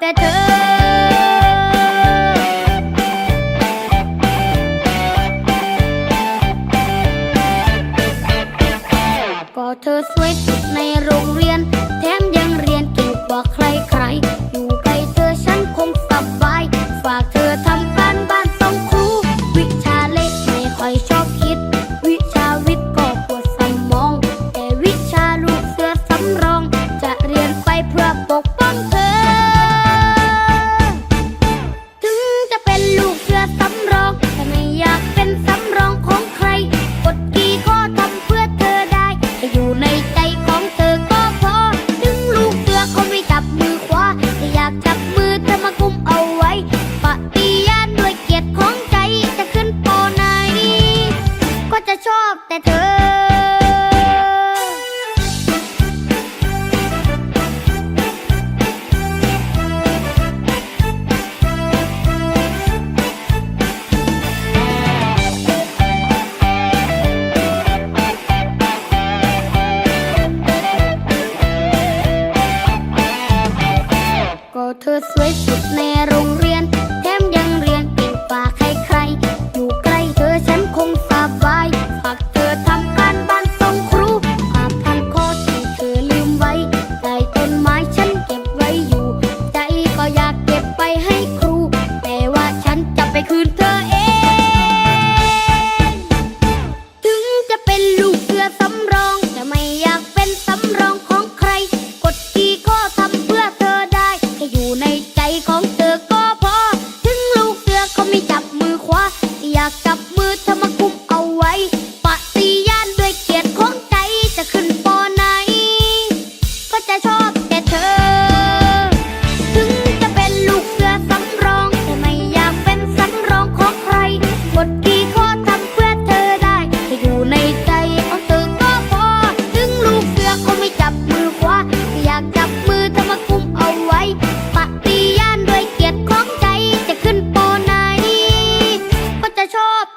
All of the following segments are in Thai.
แต่เธอก็เธอสวยสุดในโรงเรียน แถมยังเรียนเก่งกว่าใครใคร อยู่ใกล้เธอฉันคงสบาย ฝากเธอทำบ้านบ้านสองครู วิชาเลขไม่ค่อยชอบคิด วิชาวิทย์ก็ปวดสมอง แต่วิชาลูกเสือสำรอง จะเรียนไปเพื่อปกป้อง ชอบแต่เธอ ก็เธอสวยสุดในโรงเรียน แถมยังเรียน con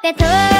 แต่เธอ